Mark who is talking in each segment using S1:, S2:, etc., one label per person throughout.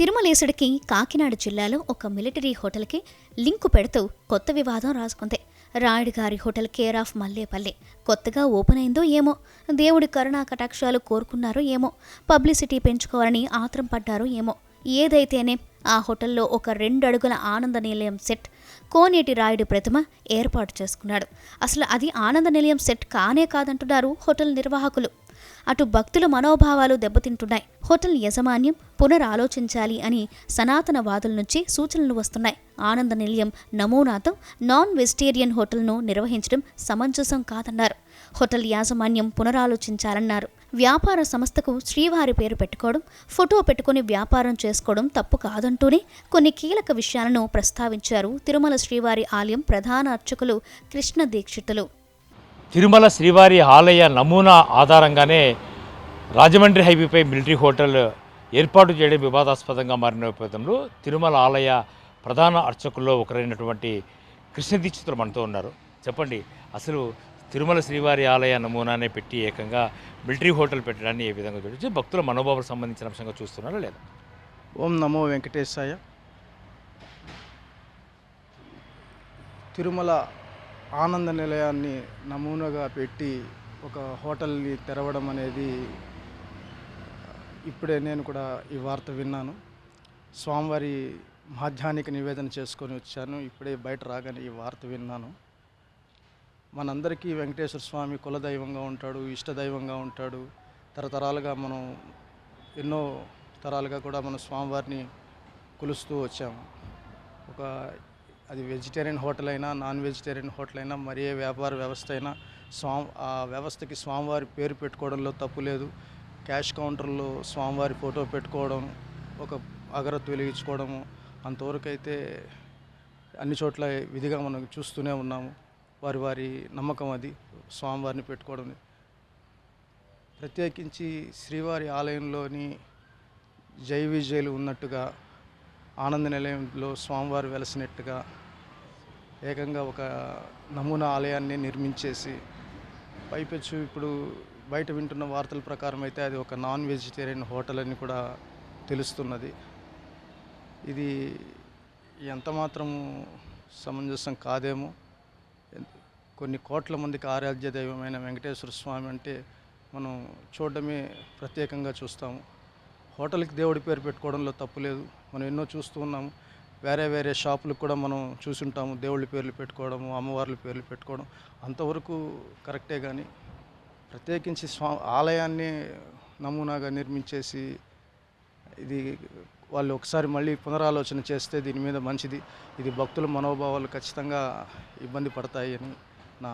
S1: తిరుమలేశుడికి కాకినాడ జిల్లాలో ఒక మిలిటరీ హోటల్కి లింకు పెడుతూ కొత్త వివాదం రాసుకుంది. రాయుడు గారి హోటల్ కేర్ ఆఫ్ మల్లేపల్లి కొత్తగా ఓపెన్ అయిందో ఏమో దేవుడి కరుణా కటాక్షాలు కోరుకున్నారో ఏమో పబ్లిసిటీ పెంచుకోవాలని ఆత్రం పడ్డారో ఏమో. ఏదైతేనే ఆ హోటల్లో ఒక రెండు అడుగుల ఆనంద నిలయం సెట్ కోనేటి రాయుడి ప్రతిమ ఏర్పాటు చేసుకున్నాడు. అసలు అది ఆనంద నిలయం సెట్ కానే కాదంటున్నారు హోటల్ నిర్వాహకులు. అటు భక్తుల మనోభావాలు దెబ్బతింటున్నాయి. హోటల్ యాజమాన్యం పునరాలోచించాలి అని సనాతన వాదుల నుంచి సూచనలు వస్తున్నాయి. ఆనంద నిలయం నమూనాతో నాన్ వెజిటేరియన్ హోటల్ను నిర్వహించడం సమంజసం కాదన్నారు. హోటల్ యాజమాన్యం పునరాలోచించాలన్నారు. వ్యాపార సంస్థకు శ్రీవారి పేరు పెట్టుకోవడం ఫోటో పెట్టుకుని వ్యాపారం చేసుకోవడం తప్పు కాదంటూనే కొన్ని కీలక విషయాలను ప్రస్తావించారు తిరుమల శ్రీవారి ఆలయం ప్రధాన అర్చకులు కృష్ణ దీక్షితులు.
S2: తిరుమల శ్రీవారి ఆలయ నమూనా ఆధారంగానే రాజమండ్రి హైవేపై మిలిటరీ హోటల్ ఏర్పాటు చేయడం వివాదాస్పదంగా మారిన నేపథ్యంలో తిరుమల ఆలయ ప్రధాన అర్చకుల్లో ఒకరైనటువంటి కృష్ణదీక్షితులు మనతో ఉన్నారు. చెప్పండి అసలు తిరుమల శ్రీవారి ఆలయ నమూనానే పెట్టి ఏకంగా మిలిటరీ హోటల్ పెట్టడాన్ని ఏ విధంగా చూడొచ్చు? భక్తుల మనోభావాలకు సంబంధించిన అంశంగా చూస్తున్నారా లేదా?
S3: ఓం నమో వెంకటేశాయ. తిరుమల ఆనంద నిలయాన్ని నమూనాగా పెట్టి ఒక హోటల్ని తెరవడం అనేది ఇప్పుడే నేను కూడా ఈ వార్త విన్నాను. స్వామివారి మాధ్యానికి నివేదన చేసుకొని వచ్చాను. ఇప్పుడే బయట రాగానే ఈ వార్త విన్నాను. మనందరికీ వెంకటేశ్వర స్వామి కులదైవంగా ఉంటాడు ఇష్టదైవంగా ఉంటాడు. తరతరాలుగా మనం ఎన్నో తరాలుగా కూడా మనం స్వామివారిని కొలుస్తూ వచ్చాము. ఒక అది వెజిటేరియన్ హోటల్ అయినా నాన్ వెజిటేరియన్ హోటల్ అయినా మరి ఏ వ్యాపార వ్యవస్థ అయినా స్వామి ఆ వ్యవస్థకి స్వామివారి పేరు పెట్టుకోవడంలో తప్పు లేదు. క్యాష్ కౌంటర్లో స్వామివారి ఫోటో పెట్టుకోవడం ఒక అగరత్తు వెలిగించుకోవడము అంతవరకు అయితే అన్ని చోట్ల విధిగా మనం చూస్తూనే ఉన్నాము. వారి వారి నమ్మకం అది స్వామివారిని పెట్టుకోవడం ప్రత్యేకించి శ్రీవారి ఆలయంలోని జై విజయలు ఉన్నట్టుగా ఆనంద నిలయంలో స్వామివారు వెలసినట్టుగా ఏకంగా ఒక నమూనా ఆలయాన్ని నిర్మించేసి పైపెచ్చు ఇప్పుడు బయట వింటున్న వార్తల ప్రకారం అయితే అది ఒక నాన్ వెజిటేరియన్ హోటల్ అని కూడా తెలుస్తున్నది. ఇది ఎంతమాత్రము సమంజసం కాదేమో. కొన్ని కోట్ల మందికి ఆరాధ్య దైవమైన వెంకటేశ్వర స్వామి అంటే మనం చూడడమే ప్రత్యేకంగా చూస్తాము. హోటల్కి దేవుడి పేరు పెట్టుకోవడంలో తప్పు లేదు. మనం ఎన్నో చూస్తూ ఉన్నాము. వేరే వేరే షాపులకు కూడా మనం చూసుంటాము. దేవుళ్ళ పేర్లు పెట్టుకోవడము అమ్మవార్ల పేర్లు పెట్టుకోవడం అంతవరకు కరెక్టే కానీ ప్రత్యేకించి స్వా ఆలయాన్ని నమూనాగా నిర్మించేసి ఇది వాళ్ళు ఒకసారి మళ్ళీ పునరాలోచన చేస్తే దీని మీద మంచిది. ఇది భక్తుల మనోభావాలు ఖచ్చితంగా ఇబ్బంది పడతాయి అని నా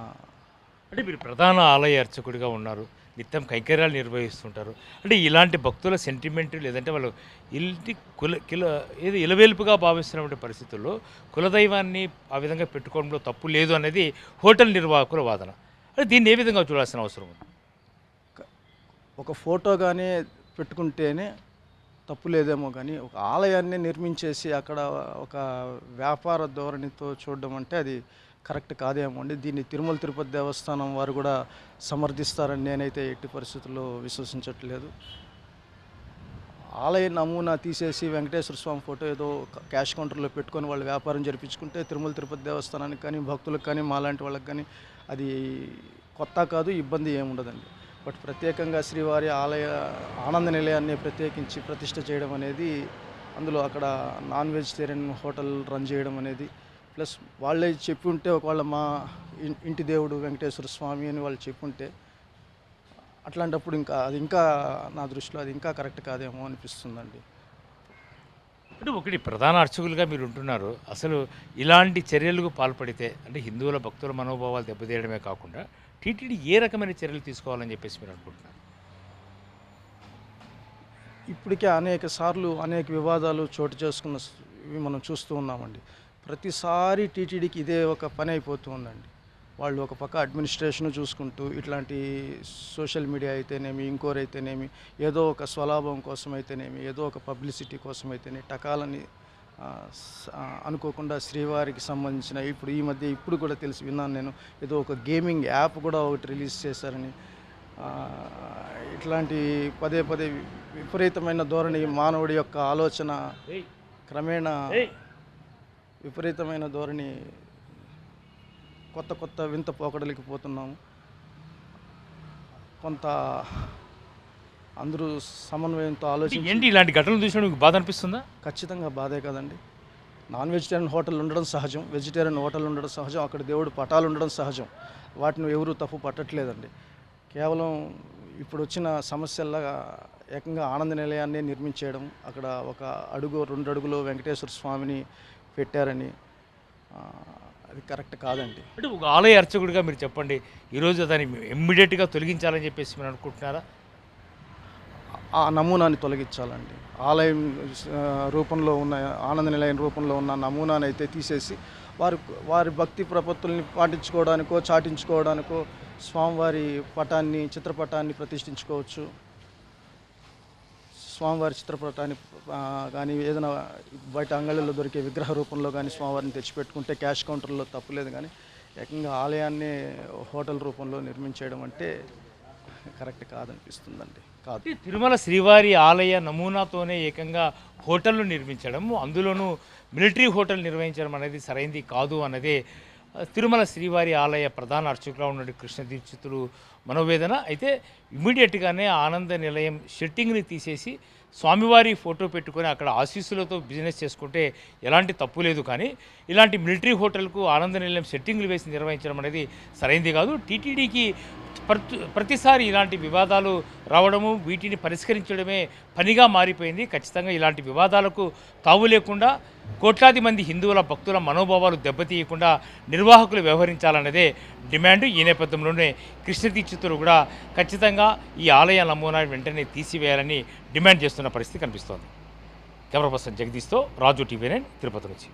S2: అంటే మీరు ప్రధాన ఆలయ అర్చకుడిగా ఉన్నారు. నిత్యం కైంకర్యాలు నిర్వహిస్తుంటారు. అంటే ఇలాంటి భక్తుల సెంటిమెంట్ లేదంటే వాళ్ళు ఇంటి కుల కిల ఏది ఇలవేల్పుగా భావిస్తున్నటువంటి పరిస్థితుల్లో కులదైవాన్ని ఆ విధంగా పెట్టుకోవడంలో తప్పు లేదు అనేది హోటల్ నిర్వాహకుల వాదన. అంటే దీన్ని ఏ విధంగా చూడాల్సిన అవసరం ఉంది?
S3: ఒక ఫోటో కానీ పెట్టుకుంటేనే తప్పు లేదేమో కానీ ఒక ఆలయాన్ని నిర్మించేసి అక్కడ ఒక వ్యాపార ధోరణితో చూడడం అంటే అది కరెక్ట్ కాదేమో అండి. దీన్ని తిరుమల తిరుపతి దేవస్థానం వారు కూడా సమర్థిస్తారని నేనైతే ఎట్టి పరిస్థితుల్లో విశ్వసించట్లేదు. ఆలయ నమూనా తీసేసి వెంకటేశ్వర స్వామి ఫోటో ఏదో క్యాష్ కౌంటర్లో పెట్టుకొని వాళ్ళు వ్యాపారం జరిపించుకుంటే తిరుమల తిరుపతి దేవస్థానానికి కానీ భక్తులకు కానీ మాలాంటి వాళ్ళకి కానీ అది కొత్త కాదు ఇబ్బంది ఏముండదండి బట్ ప్రత్యేకంగా శ్రీవారి ఆలయ ఆనంద నిలయాన్ని ప్రత్యేకించి ప్రతిష్ట చేయడం అనేది అందులో అక్కడ నాన్ వెజిటేరియన్ హోటల్ రన్ చేయడం అనేది ప్లస్ వాళ్ళే చెప్పి ఉంటే ఒకవేళ మా ఇంటి దేవుడు వెంకటేశ్వర స్వామి అని వాళ్ళు చెప్పుంటే అట్లాంటప్పుడు ఇంకా అది ఇంకా నా దృష్టిలో అది ఇంకా కరెక్ట్ కాదేమో అనిపిస్తుందండి.
S2: అంటే ఒకటి ప్రధాన అర్చకులుగా మీరు ఉంటున్నారు. అసలు ఇలాంటి చర్యలకు పాల్పడితే అంటే హిందువుల భక్తుల మనోభావాలు దెబ్బతీయడమే కాకుండా టీటీడీ ఏ రకమైన చర్యలు తీసుకోవాలని చెప్పేసి మీరు అనుకుంటున్నారు?
S3: ఇప్పటికే అనేక సార్లు అనేక వివాదాలు చోటు చేసుకున్న మనం చూస్తూ ఉన్నామండి. ప్రతిసారి టీటీడీకి ఇదే ఒక పని అయిపోతూ ఉందండి. వాళ్ళు ఒక పక్క అడ్మినిస్ట్రేషన్ చూసుకుంటూ ఇట్లాంటి సోషల్ మీడియా అయితేనేమి ఇంకోరు అయితేనేమి ఏదో ఒక స్వలాభం కోసం అయితేనేమి ఏదో ఒక పబ్లిసిటీ కోసం అయితేనే టకాలని అనుకోకుండా శ్రీవారికి సంబంధించిన ఇప్పుడు ఈ మధ్య ఇప్పుడు కూడా తెలిసి విన్నాను నేను ఏదో ఒక గేమింగ్ యాప్ కూడా ఒకటి రిలీజ్ చేశారని. ఇట్లాంటి పదే పదే విపరీతమైన ధోరణి మానవుడి యొక్క ఆలోచన క్రమేణా విపరీతమైన ధోరణి కొత్త కొత్త వింత పోకడలికి పోతున్నాము. కొంత అందరూ సమన్వయంతో ఆలోచించి
S2: ఏంటి ఇలాంటి ఘటనలు చూసినప్పుడు మీకు బాధ అనిపిస్తుందా?
S3: ఖచ్చితంగా బాధే కదండి. నాన్ వెజిటేరియన్ హోటల్ ఉండడం సహజం వెజిటేరియన్ హోటల్ ఉండడం సహజం అక్కడ దేవుడు పటాలు ఉండడం సహజం. వాటిని ఎవరు తప్పు పట్టట్లేదండి. కేవలం ఇప్పుడు వచ్చిన సమస్యల్లా ఏకంగా ఆనంద నిలయాన్ని నిర్మించేయడం అక్కడ ఒక అడుగు రెండు అడుగులు వెంకటేశ్వర స్వామిని పెట్టారని అది కరెక్ట్ కాదండి.
S2: అంటే ఒక ఆలయ అర్చకుడిగా మీరు చెప్పండి ఈరోజు దాన్ని ఇమ్మీడియట్గా తొలగించాలని చెప్పేసి మీరు అనుకుంటున్నారా?
S3: ఆ నమూనాని తొలగించాలండి. ఆలయం రూపంలో ఉన్న ఆనంద నిలయం రూపంలో ఉన్న నమూనాని అయితే తీసేసి వారి వారి భక్తి ప్రపత్తుల్ని పాటించుకోవడానికో చాటించుకోవడానికో స్వామివారి పటాన్ని చిత్రపటాన్ని ప్రతిష్ఠించుకోవచ్చు. స్వామివారి చిత్రపటాన్ని కానీ ఏదైనా బయట అంగళ్ళలో దొరికే విగ్రహ రూపంలో కానీ స్వామివారిని తెచ్చిపెట్టుకుంటే క్యాష్ కౌంటర్లో తప్పులేదు కానీ ఏకంగా ఆలయాన్ని హోటల్ రూపంలో నిర్మించేయడం అంటే కరెక్ట్ కాదనిపిస్తుందండి. కాదు.
S2: తిరుమల శ్రీవారి ఆలయ నమూనాతోనే ఏకంగా హోటళ్ళు నిర్మించడం అందులోనూ మిలిటరీ హోటల్ నిర్వహించడం అనేది సరైంది కాదు అన్నదే తిరుమల శ్రీవారి ఆలయ ప్రధాన అర్చకుగా ఉన్న కృష్ణ దీక్షితులు మనోవేదన. అయితే ఇమీడియట్గానే ఆనంద నిలయం షెట్టింగ్ని తీసేసి స్వామివారి ఫోటో పెట్టుకొని అక్కడ ఆశీస్సులతో బిజినెస్ చేసుకుంటే ఎలాంటి తప్పు లేదు. కానీ ఇలాంటి మిలిటరీ హోటల్కు ఆనంద నిలయం సెట్టింగ్లు వేసి నిర్వహించడం అనేది సరైంది కాదు. టీటీడీకి ప్రతి ప్రతిసారి ఇలాంటి వివాదాలు రావడము వీటిని పరిష్కరించడమే పనిగా మారిపోయింది. ఖచ్చితంగా ఇలాంటి వివాదాలకు తావు లేకుండా కోట్లాది మంది హిందువుల భక్తుల మనోభావాలు దెబ్బతీయకుండా నిర్వాహకులు వ్యవహరించాలన్నదే డిమాండ్ ఈ నేపథ్యంలోనే. కృష్ణ దీక్షితులు కూడా ఖచ్చితంగా ఈ ఆలయ నమూనా వెంటనే తీసివేయాలని డిమాండ్ చేస్తున్న పరిస్థితి కనిపిస్తోంది. కెమెరా పర్సన్ జగదీష్తో రాజు టీవీ నైన్ తిరుపతి నుంచి.